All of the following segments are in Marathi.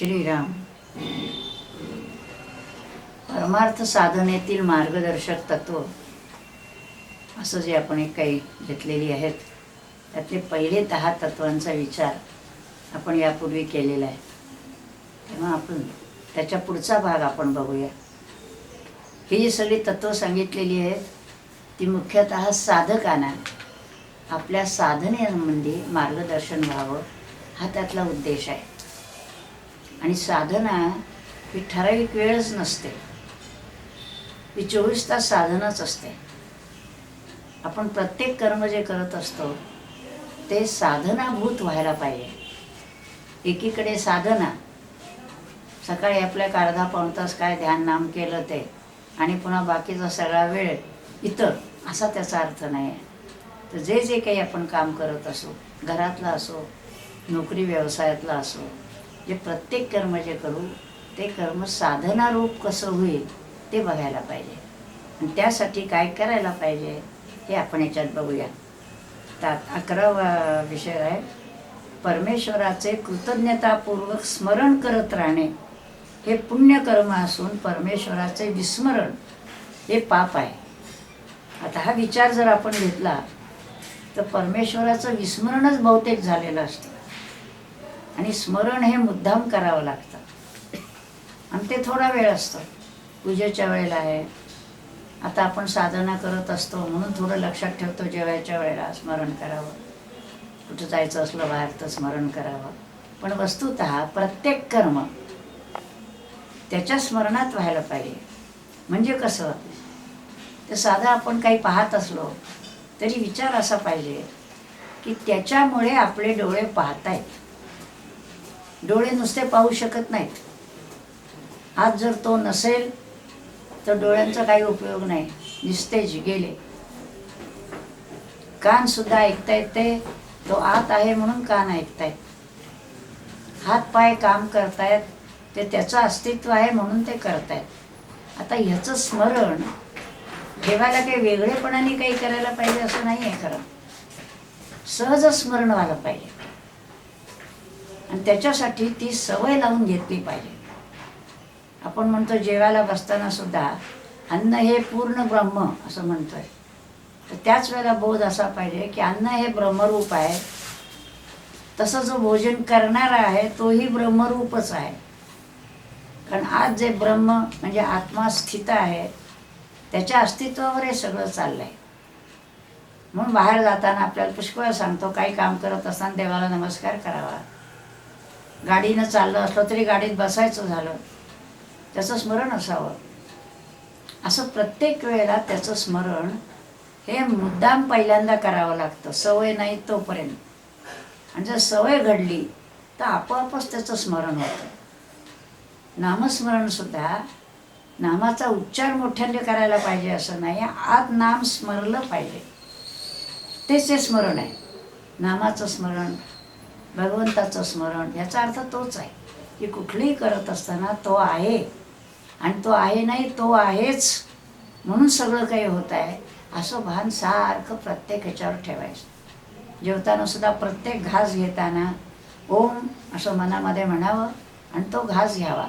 श्रीराम. परमार्थ साधनेतील मार्गदर्शक तत्व असं जे आपण एक काही घेतलेली आहेत त्यातले पहिले दहा तत्वांचा विचार आपण यापूर्वी केलेला आहे. तेव्हा आपण त्याच्या पुढचा भाग आपण बघूया. ही जी सगळी तत्त्व सांगितलेली आहेत ती मुख्यतः साधकांना आपल्या साधनेसंबंधी मार्गदर्शन व्हावं हा त्यातला उद्देश आहे. आणि साधना ही ठराविक वेळच नसते. ही चोवीस तास साधनच असते. आपण प्रत्येक कर्म जे करत असतो ते साधनाभूत व्हायला पाहिजे. एकीकडे साधना सकाळी आपल्या अर्धा पाऊण तास काय ध्यान नाम केलं ते आणि पुन्हा बाकीचा सगळा वेळ इतर असा त्याचा अर्थ नाही आहे तर जे जे काही आपण काम करत असो घरातलं असो नोकरी व्यवसायातलं असो जे प्रत्येक कर्म जे करू ते कर्म साधनारूप कसं होईल ते बघायला पाहिजे. आणि त्यासाठी काय करायला पाहिजे हे आपण याच्यात बघूया. त्यात अकरावा विषय आहे. परमेश्वराचे कृतज्ञतापूर्वक स्मरण करत राहणे हे पुण्यकर्म असून परमेश्वराचे विस्मरण हे पाप आहे. आता हा विचार जर आपण घेतला तर परमेश्वराचं विस्मरणच बहुतेक झालेलं असतं. आणि स्मरण हे मुद्दाम करावं लागतं. आणि ते थोडा वेळ असतो. पूजेच्या वेळेला आहे. आता आपण साधना करत असतो म्हणून थोडं लक्षात ठेवतो जेवायच्या वेळेला स्मरण करावं. कुठं जायचं असलं बाहेर तर स्मरण करावं. पण वस्तुत प्रत्येक कर्म त्याच्या स्मरणात व्हायला पाहिजे. म्हणजे कसं? तर साधं आपण काही पाहत असलो तरी विचार असा पाहिजे की त्याच्यामुळे आपले डोळे पाहतायत. डोळे नुसते पाहू शकत नाहीत. आज जर तो नसेल तर डोळ्यांचा काही उपयोग नाही. निस्तेज गेले कान सुद्धा ऐकता ते. तो आत आहे म्हणून कान ऐकतायत. हात पाय काम करतायत ते त्याचं अस्तित्व आहे म्हणून ते करतायत. आता ह्याचं स्मरण ठेवायला काही वेगळेपणाने काही करायला पाहिजे असं नाही आहे खरं. सहज स्मरण व्हायला पाहिजे. आणि त्याच्यासाठी ती सवय लावून घेतली पाहिजे. आपण म्हणतो जेवायला बसताना सुद्धा अन्न हे पूर्ण ब्रह्म असं म्हणतोय. तर त्याच वेळेला बोध असा पाहिजे की अन्न हे ब्रह्मरूप आहे. तसं जो भोजन करणारा आहे तोही ब्रह्मरूपच आहे. कारण आज जे ब्रह्म म्हणजे आत्मा स्थित आहे त्याच्या अस्तित्वावर हे सगळं चाललं आहे म्हणून बाहेर जाताना आपल्याला पुष्कळ सांगतो काही काम करत असताना देवाला नमस्कार करावा. गाडीनं चाललं असलं तरी गाडीत बसायचं झालं. त्याचं स्मरण असावं. असं प्रत्येक वेळेला त्याचं स्मरण हे मुद्दाम पहिल्यांदा करावं लागतं. सवय नाही तोपर्यंत. आणि जर सवय घडली तर आपोआपच त्याचं स्मरण होतं. नामस्मरणसुद्धा नामाचा उच्चार मोठ्याने करायला पाहिजे असं नाही आत नाम स्मरलं पाहिजे. तेच ते स्मरण आहे. नामाचं स्मरण भगवंताचं स्मरण. याचा अर्थ तोच आहे की कुठलीही करत असताना तो आहे. आणि तो आहे नाही तो आहेच. म्हणून सगळं काही होत आहे. असं भान सारखं प्रत्येक ह्याच्यावर ठेवायचं. जेवताना सुद्धा प्रत्येक घास घेताना ओम असं मनामध्ये म्हणावं आणि तो घास घ्यावा.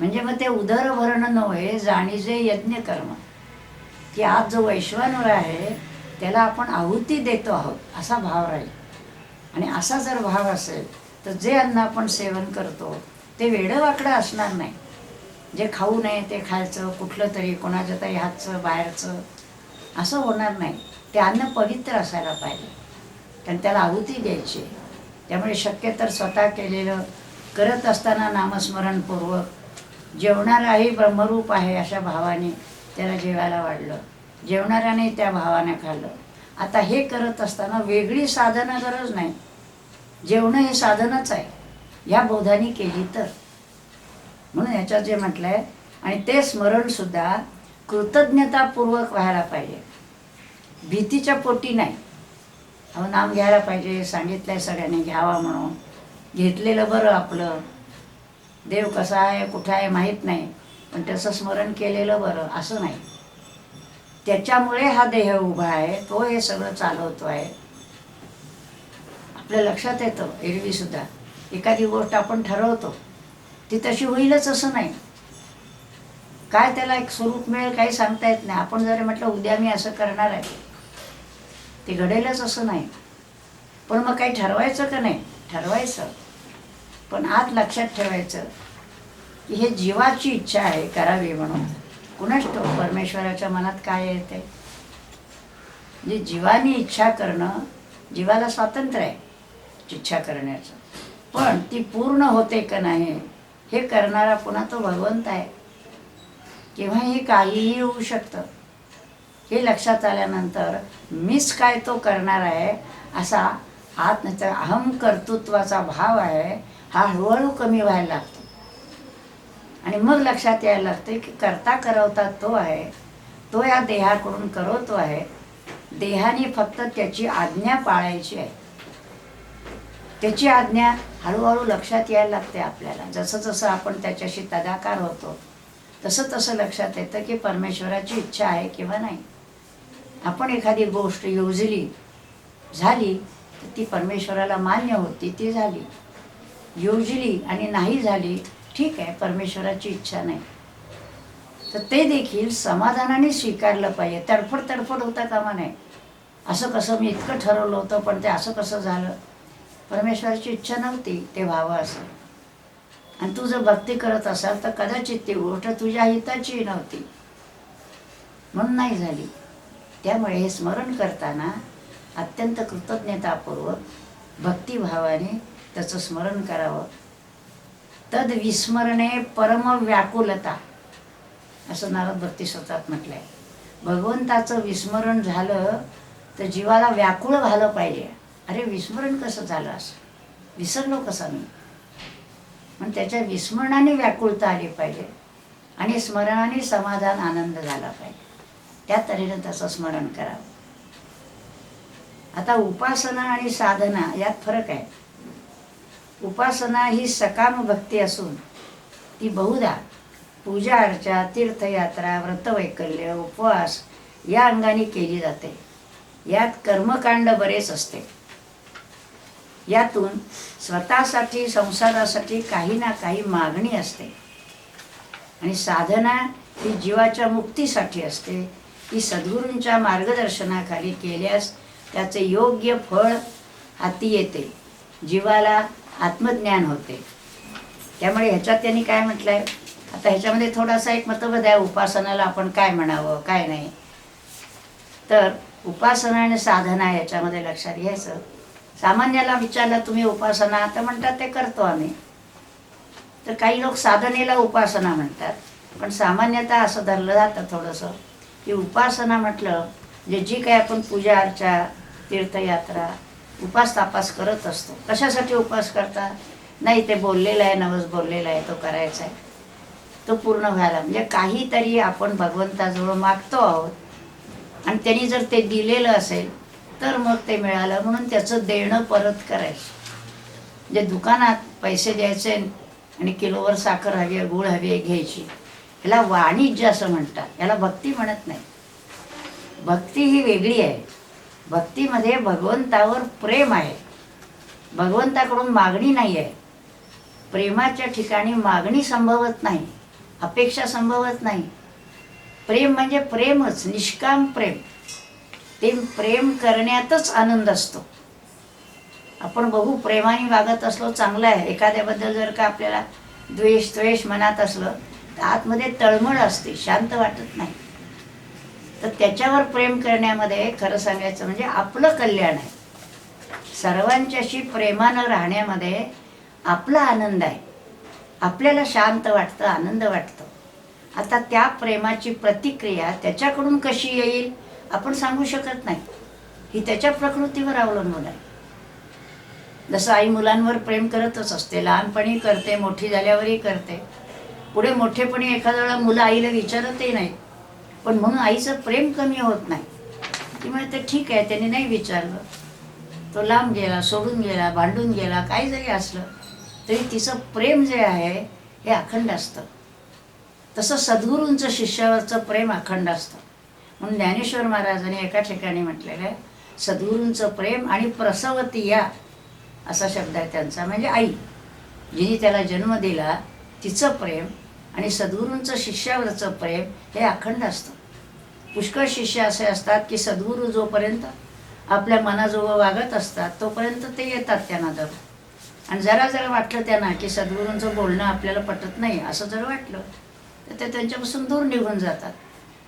म्हणजे मग ते उदर भरणं नव्हे जाणीजे यज्ञ कर्म. की आज जो वैश्वानूर आहे त्याला आपण आहुती देतो आहोत असा भाव राहील. आणि असा जर भाव असेल तर जे अन्न आपण सेवन करतो ते वेडं वाकडं असणार नाही. जे खाऊ नये ते खायचं कुठलं तरी कोणाच्या तरी हातचं बाहेरचं असं होणार नाही. ते अन्न पवित्र असायला पाहिजे. कारण त्याला आहुती द्यायची. त्यामुळे शक्य तर स्वतः केलेलं करत असताना नामस्मरणपूर्वक जेवणाराही ब्रह्मरूप आहे अशा भावाने त्याला जेवायला वाढलं. जेवणाऱ्याने त्या भावाने खाल्लं. आता हे करत असताना वेगळी साधनं गरज नाही. जेवणं हे साधनच आहे. ह्या बोधानी केली तर. म्हणून ह्याच्यात जे म्हटलं आहे आणि ते स्मरणसुद्धा कृतज्ञतापूर्वक व्हायला पाहिजे. भीतीच्या पोटी नाही. अहो नाम घ्यायला पाहिजे सांगितलं आहे सगळ्यांनी घ्यावा म्हणून. घेतलेलं बरं आपलं. देव कसा आहे कुठं आहे माहीत नाही. पण त्याचं स्मरण केलेलं बरं असं नाही. त्याच्यामुळे हा देह उभा आहे तो हे सगळं चालवतो आहे. आपल्या लक्षात येतं एरवी सुद्धा. एखादी गोष्ट आपण ठरवतो ती तशी होईलच असं नाही. काय त्याला एक स्वरूप मिळेल काही सांगता येत नाही. आपण जरी म्हटलं उद्या मी असं करणार आहे. ते घडेलच असं नाही. पण मग काही ठरवायचं का नाही? ठरवायचं. पण आत लक्षात ठेवायचं की हे जीवाची इच्छा आहे करावी म्हणून. कुणाच परमेश्वराच्या मनात काय येते जे जीवानी इच्छा करणं जीवाला स्वातंत्र्य आहे इच्छा करण्याचं. पण ती पूर्ण होते का नाही हे करणारा पुन्हा तो भगवंत आहे. किंवा हे काहीही होऊ शकतं. हे लक्षात आल्यानंतर मीच काय तो करणार आहे असा आत अहम कर्तृत्वाचा भाव आहे हा हळूहळू कमी व्हायला लागतो. आणि मग लक्षात यायला लागते की करता करवता तो आहे. तो या देहाकडून करवतो आहे. देहाने फक्त त्याची आज्ञा पाळायची आहे. त्याची आज्ञा हळूहळू लक्षात यायला लागते आपल्याला. जसं जसं आपण त्याच्याशी तदाकार होतो तसं तसं लक्षात येतं की परमेश्वराची इच्छा आहे किंवा नाही. आपण एखादी गोष्ट योजली झाली तर ती परमेश्वराला मान्य होती ती झाली. योजली आणि नाही झाली ठीक आहे परमेश्वराची इच्छा नाही. तर ते देखील समाधानाने स्वीकारलं पाहिजे. तडफड तडफड होता कामा नाही असं कसं मी इतकं ठरवलं होतं पण ते असं कसं झालं? परमेश्वराची इच्छा नव्हती ते व्हावं असं. आणि तू जर भक्ती करत असाल तर कदाचित ती गोष्ट तुझ्या हिताची नव्हती. म्हणून नाही झाली. त्यामुळे हे स्मरण करताना अत्यंत कृतज्ञतापूर्वक भक्तिभावाने त्याचं स्मरण करावं. तद विस्मरणे परम व्याकुलता. असं नारद भक्ती स्वतःत म्हटलंय. भगवंताचं विस्मरण झालं तर जीवाला व्याकुळ झालं पाहिजे. अरे विस्मरण कसं झालं असं? विसरलो कसं मी? पण त्याच्या विस्मरणाने व्याकुळता आली पाहिजे आणि स्मरणाने समाधान आनंद झाला पाहिजे. त्या तऱ्हेनं त्याचं स्मरण करावं. आता उपासना आणि साधना यात फरक आहे. उपासना ही सकाम भक्ती असून ती बहुधा. पूजा अर्चा तीर्थयात्रा व्रतवैकल्य उपवास या अंगाने केली जाते. यात कर्मकांड बरेच असते. यातून स्वतःसाठी संसारासाठी काही ना काही मागणी असते. आणि साधना ही जीवाच्या मुक्तीसाठी असते. ती सद्गुरूंच्या मार्गदर्शनाखाली केल्यास त्याचे योग्य फळ हाती येते. जीवाला आत्मज्ञान होते. त्यामुळे ह्याच्यात त्यांनी काय म्हटलंय? आता ह्याच्यामध्ये थोडासा एक मतभेद आहे उपासनाला आपण काय म्हणावं काय नाही. तर उपासना आणि साधना याच्यामध्ये लक्षात घ्यायचं. सामान्याला विचारलं तुम्ही उपासना? तर म्हणतात ते करतो आम्ही. तर काही लोक साधनेला उपासना म्हणतात. पण सामान्यतः असं धरलं जातं थोडंसं की उपासना म्हटलं जे जी काही आपण पूजा अर्चा तीर्थयात्रा उपास तापास करत असतो. कशासाठी उपास करता? नाही ते बोललेलं आहे नवस बोललेला आहे तो करायचा आहे. तो पूर्ण व्हायला. म्हणजे काहीतरी आपण भगवंताजवळ मागतो आहोत. आणि त्यांनी जर ते दिलेलं असेल तर मग ते मिळालं. म्हणून त्याचं देणं परत करायचं. म्हणजे दुकानात पैसे द्यायचे आणि किलोवर साखर हवी आहे गुळ हवी आहे घ्यायची. ह्याला वाणिज्य असं म्हणतात. याला भक्ती म्हणत नाही. भक्ती ही वेगळी आहे. भक्तीमध्ये भगवंतावर प्रेम आहे. भगवंताकडून मागणी नाही आहे प्रेमाच्या ठिकाणी मागणी संभवत नाही. अपेक्षा संभवत नाही. प्रेम म्हणजे प्रेमच निष्काम प्रेम. ते प्रेम करण्यातच आनंद असतो. आपण बघू प्रेमाने वागत असलो चांगलं आहे. एखाद्याबद्दल जर का आपल्याला द्वेष द्वेष मनात असलं तर आतमध्ये तळमळ असते शांत वाटत नाही. तर त्याच्यावर प्रेम करण्यामध्ये खरं सांगायचं म्हणजे आपलं कल्याण आहे. सर्वांच्याशी प्रेमानं राहण्यामध्ये आपला आनंद आहे. आपल्याला शांत वाटतं आनंद वाटतो. आता त्या प्रेमाची प्रतिक्रिया त्याच्याकडून कशी येईल आपण सांगू शकत नाही. ही त्याच्या प्रकृतीवर अवलंबून आहे. जसं आई मुलांवर प्रेम करतच असते लहानपणी करते मोठी झाल्यावरही करते. पुढे मोठेपणी एखाद्या वेळा मुलं आईला विचारतही नाही. पण म्हणून आईचं प्रेम कमी होत नाही. ती म्हणते ठीक आहे. त्याने नाही विचारलं. तो लांब गेला सोडून गेला भांडून गेला काही जरी असलं तरी तिचं प्रेम जे आहे हे अखंड असतं. तसं सद्गुरूंचं शिष्यावरचं प्रेम अखंड असतं. म्हणून ज्ञानेश्वर महाराजांनी एका ठिकाणी म्हटलेलं आहे सद्गुरूंचं प्रेम आणि प्रसवती या असा शब्द आहे त्यांचा. म्हणजे आई जिने त्याला जन्म दिला तिचं प्रेम आणि सद्गुरूंचं शिष्यावरचं प्रेम हे अखंड असतं. पुष्कळ शिष्य असे असतात की सद्गुरू जोपर्यंत आपल्या मनाजोगं वागत असतात तोपर्यंत ते येतात त्यांना जर आणि जरा जरा वाटलं त्यांना की सद्गुरूंचं बोलणं आपल्याला पटत नाही असं जर वाटलं तर ते त्यांच्यापासून दूर निघून जातात.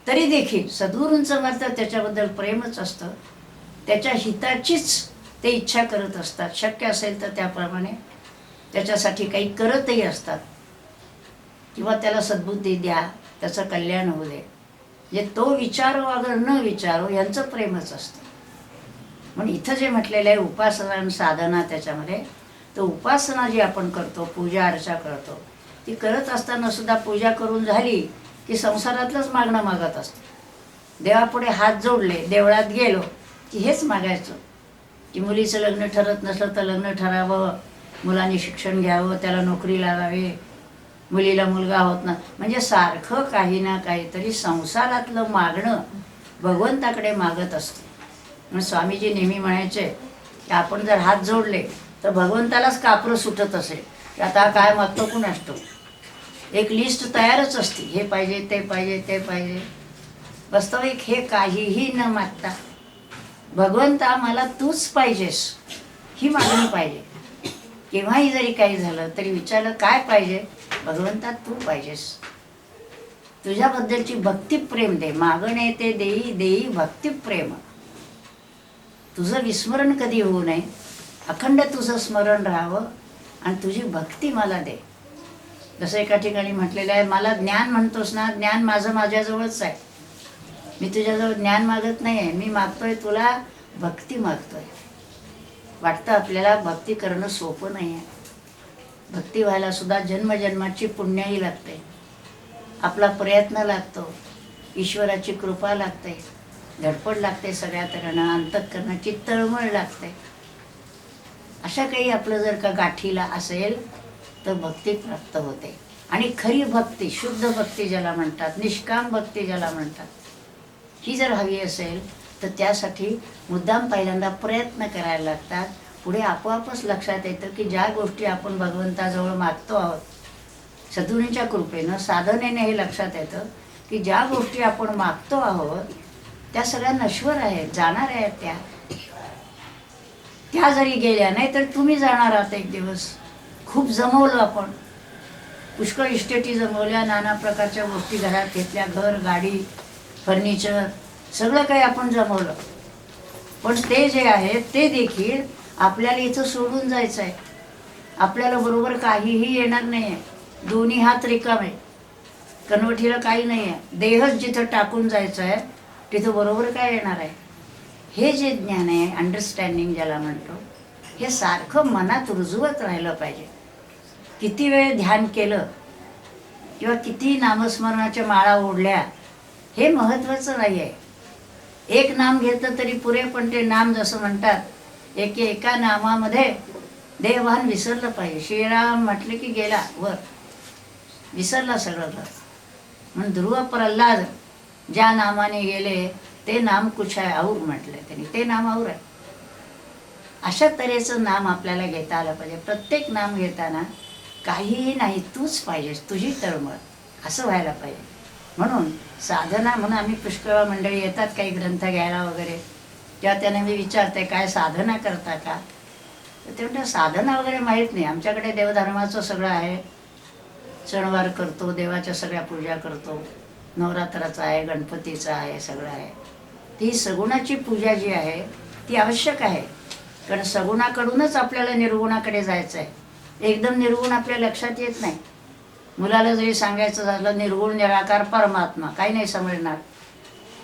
तरी देखील सद्गुरूंचं मात्र त्याच्याबद्दल प्रेमच असतं. त्याच्या हिताचीच ते इच्छा करत असतात. शक्य असेल तर त्याप्रमाणे त्याच्यासाठी काही करतही असतात. किंवा त्याला सद्बुद्धी द्या त्याचं कल्याण होऊ दे. जे तो विचारो अगर न विचारो यांचं प्रेमच असतं. म्हणून इथं जे म्हटलेलं आहे उपासना आणि साधना त्याच्यामध्ये तर उपासना जी आपण करतो पूजा अर्चा करतो ती करत असताना सुद्धा पूजा करून झाली की संसारातलंच मागणं मागत असतं. देवापुढे हात जोडले देवळात गेलो की हेच मागायचं. की मुलीचं लग्न ठरत नसलं तर लग्न ठरावं मुलांनी शिक्षण घ्यावं त्याला नोकरी लागावी मुलीला मुलगा होत ना म्हणजे सारखं काही ना काहीतरी संसारातलं मागणं भगवंताकडे मागत असतं. म्हणून स्वामीजी नेहमी म्हणायचे की आपण जर हात जोडले तर भगवंतालाच कापरं सुटत असेल. की आता काय मागतो कोण असतो एक लिस्ट तयारच असते. हे पाहिजे ते पाहिजे ते पाहिजे. वास्तविक हे काहीही न मागता भगवंता मला तूच पाहिजेस. ही मागणी पाहिजे. केव्हाही जरी काही झालं तरी विचारलं काय पाहिजे? भगवंतात तू पाहिजेस. तुझ्याबद्दलची भक्ती प्रेम दे. मागणे ते देई देई भक्ती प्रेम. तुझं विस्मरण कधी होऊ नये. अखंड तुझं स्मरण राहावं आणि तुझी भक्ती मला दे. जसं एका ठिकाणी म्हटलेलं आहे मला ज्ञान म्हणतोस ना ज्ञान माझं माझ्याजवळच आहे. मी तुझ्याजवळ ज्ञान मागत नाही आहे मी मागतोय तुला भक्ती मागतोय. वाटतं आपल्याला भक्ती करणं सोपं नाही आहे भक्ती व्हायला सुद्धा जन्मजन्माची पुण्याही लागते. आपला प्रयत्न लागतो. ईश्वराची कृपा लागते. धडपड लागते सगळ्या तऱ्हेनं अंतकरणाची तळमळ लागते. अशा काही आपलं जर का गाठीला असेल तर भक्ती प्राप्त होते. आणि खरी भक्ती शुद्ध भक्ती ज्याला म्हणतात निष्काम भक्ती ज्याला म्हणतात ही जर हवी असेल तर त्यासाठी मुद्दाम पहिल्यांदा प्रयत्न करायला लागतात. पुढे आपोआपच लक्षात येतं की ज्या गोष्टी आपण भगवंताजवळ मागतो आहोत सद्गुरूंच्या कृपेनं साधनेने हे लक्षात येतं की ज्या गोष्टी आपण मागतो आहोत त्या सगळ्या नश्वर आहेत जाणार आहेत त्या. त्या जरी गेल्या नाही तर तुम्ही जाणार आहात एक दिवस. खूप जमवलं आपण. पुष्कळ इस्टेटी जमवल्या नाना प्रकारच्या गोष्टी घरात घेतल्या घर गाडी फर्निचर सगळं काही आपण जमवलं. पण ते जे आहे ते देखील आपल्याला इथं सोडून जायचं आहे आपल्याला बरोबर काहीही येणार नाही आहे दोन्ही हात रिकामे कन्वठीला काही नाही आहे देहच जिथं टाकून जायचं आहे तिथं बरोबर काय येणार आहे? हे जे ज्ञान आहे अंडरस्टँडिंग ज्याला म्हणतो हे सारखं मनात रुजवत राहिलं पाहिजे. किती वेळ ध्यान केलं किंवा किती नामस्मरणाच्या माळा ओढल्या हे महत्त्वाचं नाही आहे एक नाम घेतलं तरी पुरे पण ते नाम जसं म्हणतात एक एका नामामध्ये देवान विसरलं पाहिजे. श्रीराम म्हटलं की गेला वर. विसरला सगळं म्हणून ध्रुव प्रल्हाद ज्या नामाने गेले ते नाम कुछ आहे आऊर म्हटलं त्यांनी. ते नाम आऊर आहे. अशा तऱ्हेचं नाम आपल्याला घेता आलं पाहिजे. प्रत्येक नाम घेताना काहीही नाही तूच पाहिजेस तुझी तळमळ. असं व्हायला पाहिजे. म्हणून साधना म्हणून आम्ही पुष्कळ मंडळी येतात काही ग्रंथ घ्यायला वगैरे. जेव्हा त्याने मी विचारते काय साधना करता का? तर ते म्हणजे साधना वगैरे माहीत नाही. आमच्याकडे देवधर्माचं सगळं आहे. सणवार करतो देवाच्या सगळ्या पूजा करतो. नवरात्राचं आहे गणपतीचं आहे सगळं आहे. ती सगुणाची पूजा जी आहे ती आवश्यक आहे. कारण सगुणाकडूनच आपल्याला निर्गुणाकडे जायचं आहे एकदम निर्गुण आपल्या लक्षात येत नाही. मुलाला जरी सांगायचं झालं निर्गुण निराकार परमात्मा काही नाही समजणार.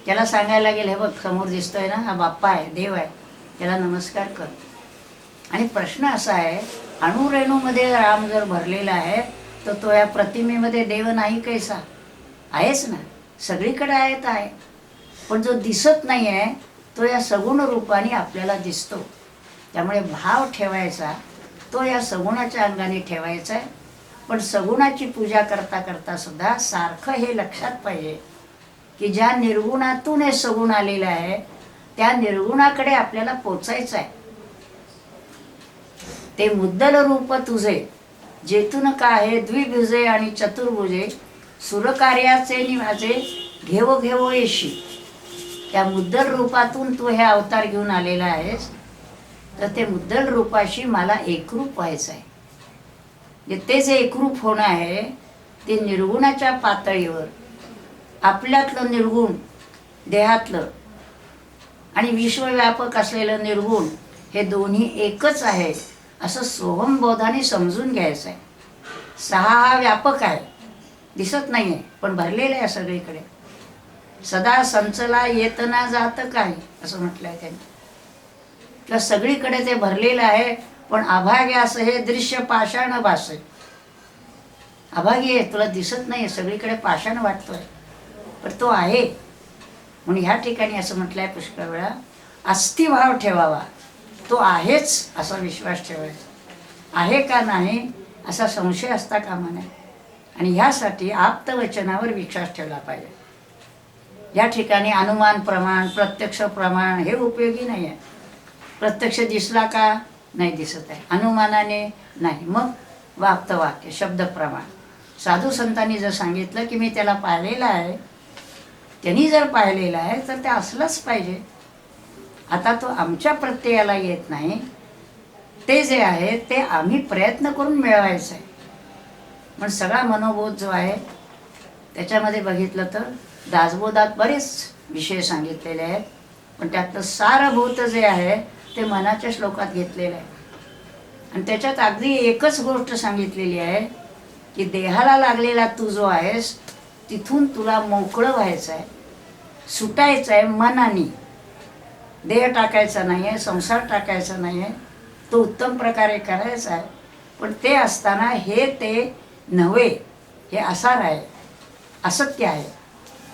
त्याला सांगायला गेलं हे बघ समोर दिसतोय ना हा बाप्पा आहे देव आहे. त्याला नमस्कार कर. आणि प्रश्न असा आहे अणुरेणूमध्ये राम जर भरलेला आहे तर तो या प्रतिमेमध्ये देव नाही कैसा? आहेच ना? सगळीकडे आहे तर आहे. पण जो दिसत नाही आहे तो या सगुण रूपाने आपल्याला दिसतो. त्यामुळे भाव ठेवायचा तो या सगुणाच्या अंगाने ठेवायचा आहे. पण सगुणाची पूजा करता करता सुद्धा सारखं हे लक्षात पाहिजे. की ज्या निर्गुणातून हे सगुण आलेलं आहे त्या निर्गुणाकडे आपल्याला पोचायचं आहे. ते मुद्दल रूप तुझे जेतून काय द्विभुजे आणि चतुर्भुजे सुरकार्याचे निवाजे घेवो घेवो येशी. त्या मुद्दल रूपातून तू हे अवतार घेऊन आलेला आहेस तर ते मुद्दल रूपाशी मला एकरूप व्हायचं आहे जे ते जे एकरूप होणं आहे ते निर्गुणाच्या पातळीवर आपल्यातलं निर्गुण देहातलं आणि विश्वव्यापक असलेलं निर्गुण हे दोन्ही एकच आहे असं सोहमबोधाने समजून घ्यायचं आहे. सहा हा व्यापक आहे. दिसत नाही आहे पण भरलेलं आहे सगळीकडे. सदा संचला येतना जात काय असं म्हटलं आहे त्यांनी. किंवा सगळीकडे ते भरलेलं आहे पण अभाग्य असं हे दृश्य पाषाण भासे अभागी आहे तुला दिसत नाही सगळीकडे पाषाण वाटतोय. पण तो आहे. म्हणून ह्या ठिकाणी असं म्हटलंय पुष्कळ वेळा अस्थिभाव ठेवावा. तो आहेच असा विश्वास ठेवायचा. आहे का नाही असा संशय असता कामा नये. आणि ह्यासाठी आप्तवचनावर विश्वास ठेवला पाहिजे. या ठिकाणी अनुमान प्रमाण प्रत्यक्ष प्रमाण हे उपयोगी नाही आहे प्रत्यक्ष दिसला का? नाही दिसत आहे. अनुमानाने नाही. मग वाक्य शब्द प्रमाण. साधू संतांनी जर सांगितलं की मी त्याला पाहिलेलं आहे त्यांनी जर पाहिलेलं आहे तर ते असलंच पाहिजे. आता तो आमच्या प्रत्ययाला येत नाही. ते जे आहे ते आम्ही प्रयत्न करून मिळवायचं आहे. पण सगळा मनोबोध जो आहे त्याच्यामध्ये बघितलं तर दासबोधात बरेच विषय सांगितलेले आहेत. पण त्यातलं सारभूत जे आहे ते मनाच्या श्लोकात घेतलेलं आहे. आणि त्याच्यात अगदी एकच गोष्ट सांगितलेली आहे की देहाला लागलेला तू जो आहेस तिथून तुला मोकळं व्हायचं आहे सुटायचं आहे मनाने. देह टाकायचा नाही आहे संसार टाकायचा नाही आहे तो उत्तम प्रकारे करायचा आहे. पण ते असताना हे ते नव्हे हे असार आहे असत्य आहे.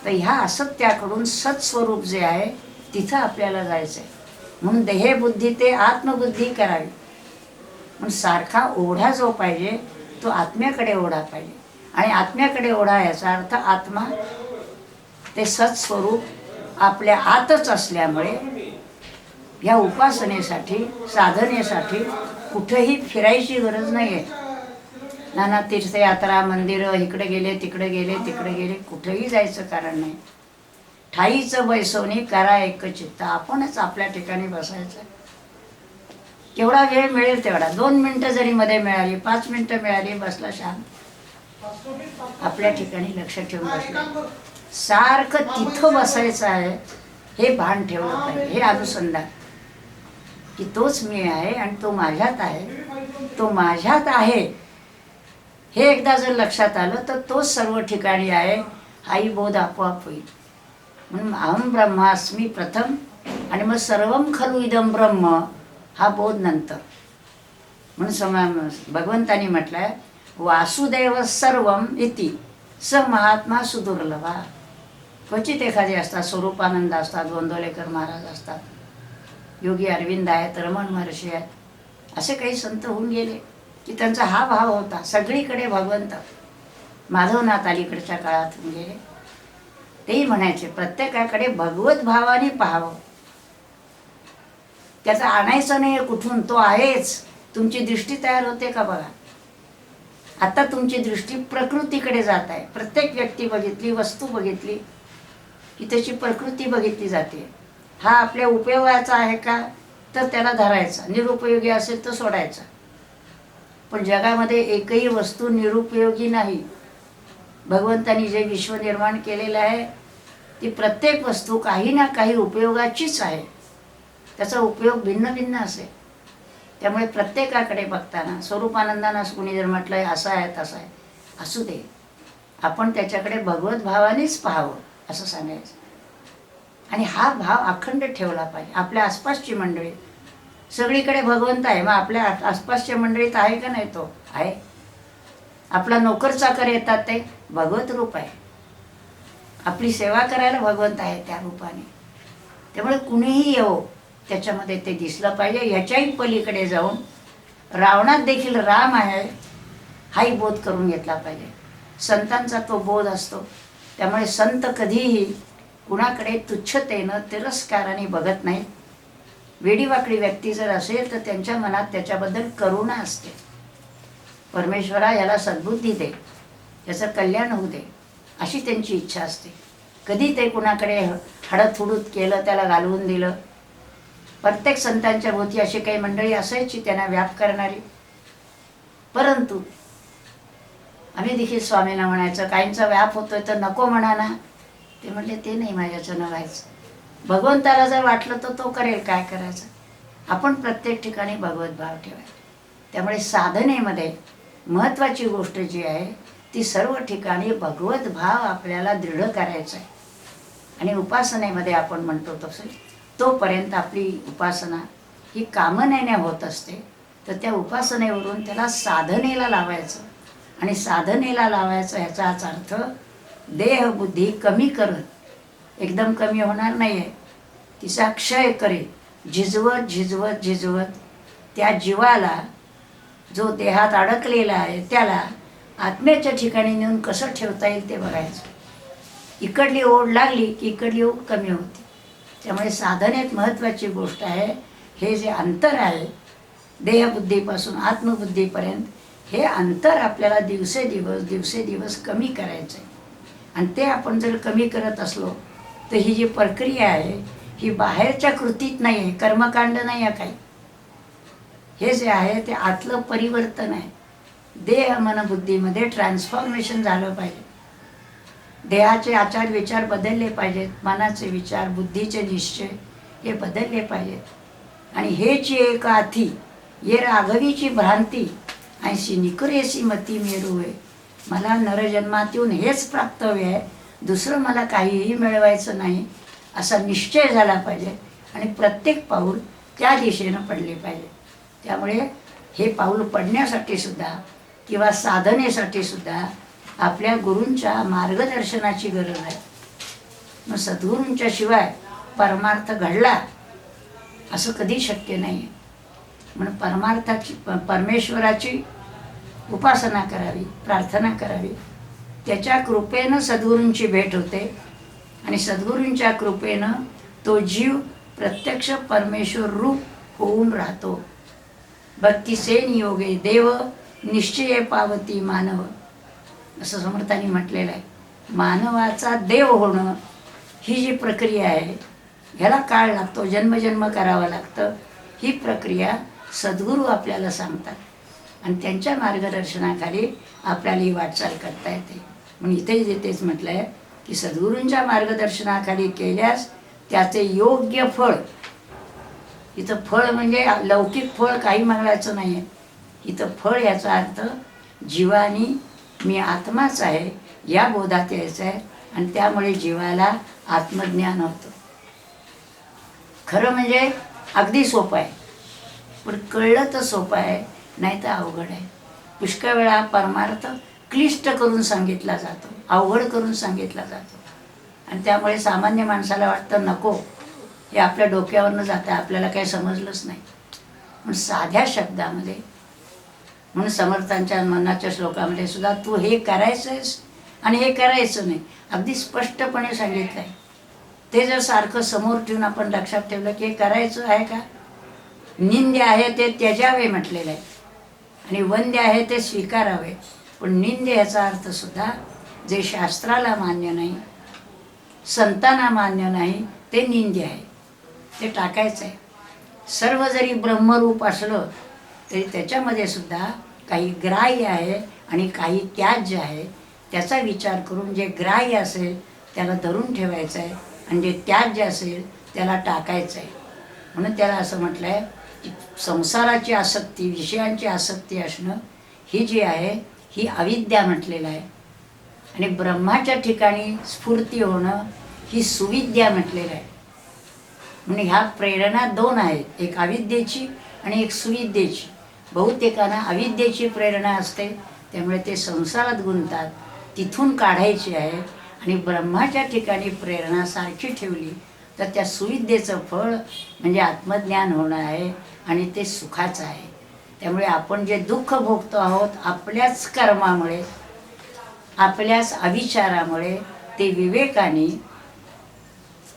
तर ह्या असत्याकडून सत्स्वरूप जे आहे तिथं आपल्याला जायचं आहे म्हणून देहबुद्धी ते आत्मबुद्धी करावी. म्हणून सारखा ओढा जो पाहिजे तो आत्म्याकडे ओढा पाहिजे. आणि आत्म्याकडे ओढा याचा अर्थ आत्मा ते सत्स्वरूप आपल्या आतच असल्यामुळे ह्या उपासनेसाठी साधनेसाठी कुठेही फिरायची गरज नाही आहे नाना तीर्थयात्रा मंदिरं इकडे गेले तिकडे गेले तिकडे गेले कुठेही जायचं कारण नाही. ठाईचं बैसवणी करा एक चित्त आपणच आपल्या ठिकाणी बसायचं. केवढा वेळ मिळेल तेवढा. दोन मिनटं जरी मध्ये मिळाली पाच मिनटं मिळाली बसला शांत. आपल्या ठिकाणी लक्षात ठेवून बसलं. सारखं तिथं बसायचं आहे हे भान ठेवलं पाहिजे हे अनुसंधान. की तोच मी आहे आणि तो माझ्यात आहे. तो माझ्यात आहे. हे एकदा जर लक्षात आलं तर तोच सर्व ठिकाणी आहे हाही बोध आपोआप होईल. म्हणून अहम ब्रह्मास्मी प्रथम आणि मग सर्वम खलू इदम ब्रह्म हा बोध नंतर. म्हणून समा भगवंतानी म्हटलंय वासुदेव सर्वम इति. स महात्मा सुदुर्लभा. क्वचित एखादे असतात स्वरूपानंद असतात गोंदवलेकर महाराज असतात. योगी अरविंद आहेत रमण महर्षी आहेत. असे काही संत होऊन गेले की त्यांचा हा भाव होता. सगळीकडे भगवंत माधवनाथ अलीकडच्या काळात होऊन गेले. तेही म्हणायचे प्रत्येकाकडे भगवत भावाने पाहावं. त्याचं आणायचं नाही कुठून तो आहेच. तुमची दृष्टी तयार होते का बघा? आता तुमची दृष्टी प्रकृतीकडे जात आहे. प्रत्येक व्यक्ती बघितली वस्तू बघितली की त्याची प्रकृती बघितली जाते. हा आपल्या उपयोगाचा आहे का? तर त्याला धरायचा. निरुपयोगी असेल तर सोडायचा. पण जगामध्ये एकही वस्तू निरुपयोगी नाही. भगवंतानी जे विश्व निर्माण केलेलं आहे ती प्रत्येक वस्तू काही ना काही उपयोगाचीच आहे. त्याचा उपयोग भिन्न भिन्न असेल. त्यामुळे प्रत्येकाकडे बघताना स्वरूपानंदानं कुणी जर म्हटलंय असं आहे तसं आहे असू दे. आपण त्याच्याकडे भगवत भावानेच पाहावं असं सांगायचं. आणि हा भाव अखंड ठेवला पाहिजे. आपल्या आसपासची मंडळी सगळीकडे भगवंत आहे मग आपल्या आसपासच्या मंडळीत आहे का नाही तो? आहे. आपला नोकर चाकर येतात ते भगवत रूप आहे. आपली सेवा करायला भगवंत आहे त्या रूपाने. त्यामुळे कुणीही येवो त्याच्यामध्ये ते दिसलं पाहिजे. ह्याच्याही पलीकडे जाऊन रावणात देखील राम आहे हाही बोध करून घेतला पाहिजे. संतांचा तो बोध असतो. त्यामुळे संत कधीही कुणाकडे तुच्छतेनं तिरस्काराने बघत नाही. वेडीवाकडी व्यक्ती जर असेल तर त्यांच्या मनात त्याच्याबद्दल करुणा असते. परमेश्वरा याला सद्बुद्धी दे. याचं कल्याण होऊ दे. अशी त्यांची इच्छा असते. कधी ते कुणाकडे हडतहुडूत केलं त्याला घालवून दिलं प्रत्येक संतांच्या भोवती अशी काही मंडळी असायची त्यांना व्याप करणारी. परंतु आम्ही देखील स्वामींना म्हणायचं काहींचा व्याप होतोय तर नको म्हणा ना. ते म्हणले ते नाही माझ्याचं व्हायचं. भगवंताला जर वाटलं तर तो करेल काय करायचं? आपण प्रत्येक ठिकाणी भगवत भाव ठेवायचा. त्यामुळे साधनेमध्ये महत्त्वाची गोष्ट जी आहे ती सर्व ठिकाणी भगवत भाव आपल्याला दृढ करायचा आहे. आणि उपासनेमध्ये आपण म्हणतो तसं. तोपर्यंत आपली उपासना ही कामनेने होत असते. तर त्या उपासनेवरून त्याला साधनेला लावायचं. आणि साधनेला लावायचं ह्याचाच अर्थ देह बुद्धी कमी करत. एकदम कमी होणार नाही आहे तिचा क्षय करे झिजवत झिजवत झिजवत त्या जीवाला जो देहात अडकलेला आहे त्याला आत्म्याच्या ठिकाणी नेऊन कसं ठेवता येईल ते बघायचं. इकडली ओढ लागली की इकडली ओढ कमी होते. त्यामुळे साधन एक महत्त्वाची गोष्ट आहे. हे जे अंतर आहे देहबुद्धीपासून आत्मबुद्धीपर्यंत हे अंतर आपल्याला दिवसेदिवस दिवसेदिवस कमी करायचं आहे आणि ते आपण जर कमी करत असलो तर ही जी प्रक्रिया आहे ही बाहेरच्या कृतीत नाही आहे कर्मकांड नाही आहे काही. हे जे आहे ते आतलं परिवर्तन आहे. देह मन बुद्धीमध्ये ट्रान्सफॉर्मेशन झालं पाहिजे. देहाचे आचार विचार बदलले पाहिजेत मनाचे विचार बुद्धीचे निश्चय हे बदलले पाहिजेत. आणि हेची एक आथी ये राघवीची भ्रांती ऐशी निकुरेशी मती मेरू आहे मला नरजन्मात येऊन हेच प्राप्तव्य आहे दुसरं मला काहीही मिळवायचं नाही असा निश्चय झाला पाहिजे. आणि प्रत्येक पाऊल त्या दिशेनं पडले पाहिजे. त्यामुळे हे पाऊल पडण्यासाठी सुद्धा किंवा साधनेसाठी सुद्धा आपल्या गुरूंच्या मार्गदर्शनाची गरज आहे. मग सद्गुरूंच्या शिवाय परमार्थ घडला असं कधी शक्य नाही आहे म्हणून परमार्थाची प- परमेश्वराची उपासना करावी प्रार्थना करावी. त्याच्या कृपेनं सद्गुरूंची भेट होते आणि सद्गुरूंच्या कृपेनं तो जीव प्रत्यक्ष परमेश्वर रूप होऊन राहतो. भक्ती सेन योगे देव निश्चय पावती मानव. असं समर्थांनी म्हटलेलं आहे. मानवाचा देव होणं ही जी प्रक्रिया आहे ह्याला काळ लागतो जन्मजन्म करावं लागतं. ही प्रक्रिया सद्गुरू आपल्याला सांगतात. आणि त्यांच्या मार्गदर्शनाखाली आपल्याला ही वाटचाल करता येते. म्हणून इथेच इथेच म्हटलं आहे की सद्गुरूंच्या मार्गदर्शनाखाली केल्यास त्याचे योग्य फळ इथं फळ म्हणजे लौकिक फळ काही मागायचं नाही आहे इथं फळ याचा अर्थ जीवानी मी आत्माच आहे. या बोधात यायचं आहे आणि त्यामुळे जीवाला आत्मज्ञान होतं. खरं म्हणजे अगदी सोपं आहे. पण कळलं तर सोपं आहे नाही तर अवघड आहे. पुष्कळ वेळा परमार्थ क्लिष्ट करून सांगितला जातो अवघड करून सांगितला जातो. आणि त्यामुळे सामान्य माणसाला वाटतं नको हे आपल्या डोक्यावरनं जातं आपल्याला काही समजलंच नाही. पण साध्या शब्दामध्ये म्हणून समर्थांच्या मनाच्या श्लोकामध्ये सुद्धा तू हे करायचंयस आणि हे करायचं नाही. अगदी स्पष्टपणे सांगितलं आहे ते जर सारखं समोर ठेवून आपण लक्षात ठेवलं की हे करायचं आहे का? निंद्य आहे ते त्याजावे म्हटलेलं आहे. आणि वंद्य आहे ते स्वीकारावे. पण निंद्य याचा अर्थसुद्धा जे शास्त्राला मान्य नाही संतांना मान्य नाही ते निंद्य आहे. ते टाकायचं आहे सर्व जरी ब्रह्मरूप असलं तरी त्याच्यामध्ये सुद्धा काही ग्राह्य आहे आणि काही त्याज्य आहे त्याचा विचार करून जे ग्राह्य असेल त्याला धरून ठेवायचं आहे आणि जे त्याज्य असेल त्याला टाकायचं आहे. म्हणून त्याला असं म्हटलं आहे की संसाराची आसक्ती विषयांची आसक्ती असणं ही जी आहे ही अविद्या म्हटलेलं आहे. आणि ब्रह्माच्या ठिकाणी स्फूर्ती होणं ही सुविद्या म्हटलेलं आहे. म्हणून ह्या प्रेरणा दोन आहेत एक अविद्येची आणि एक सुविद्येची. बहुतेकांना अविद्येची प्रेरणा असते त्यामुळे ते संसारात गुंतात तिथून काढायची आहे आणि ब्रह्माच्या ठिकाणी प्रेरणा सारखी ठेवली तर त्या सुविद्येचं फळ म्हणजे आत्मज्ञान होणं आहे आणि ते सुखाचं आहे. त्यामुळे आपण जे दुःख भोगतो आहोत आपल्याच कर्मामुळे आपल्याच अविचारामुळे ते विवेकाने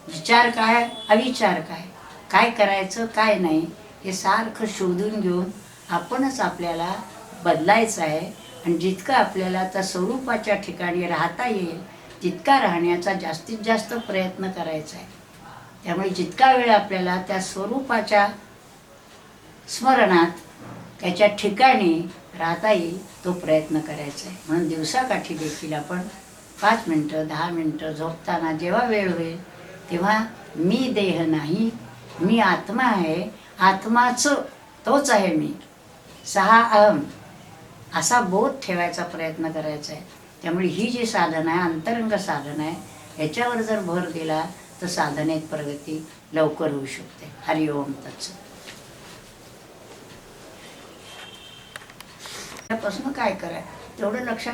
विचार काय अविचार काय काय करायचं काय नाही हे सारखं शोधून घेऊन आपणच आपल्याला बदलायचं आहे आणि जितकं आपल्याला त्या स्वरूपाच्या ठिकाणी राहता येईल तितका राहण्याचा जास्तीत जास्त प्रयत्न करायचा आहे. त्यामुळे जितका वेळ आपल्याला त्या स्वरूपाच्या स्मरणात त्याच्या ठिकाणी राहता येईल तो प्रयत्न करायचा आहे. म्हणून दिवसाकाठी देखील आपण पाच मिनटं दहा मिनटं झोपताना जेव्हा वेळ होईल तेव्हा मी देह नाही मी आत्मा आहे. आत्माचं तोच आहे मी. सहा अहम असा बोध ठेवायचा प्रयत्न करायचा आहे. त्यामुळे ही जी साधन आहे अंतरंग साधन आहे ह्याच्यावर जर भर दिला तर साधनेत प्रगती लवकर होऊ शकते. हरिओम तत्सत. त्यापासून काय कराय तेवढं लक्षात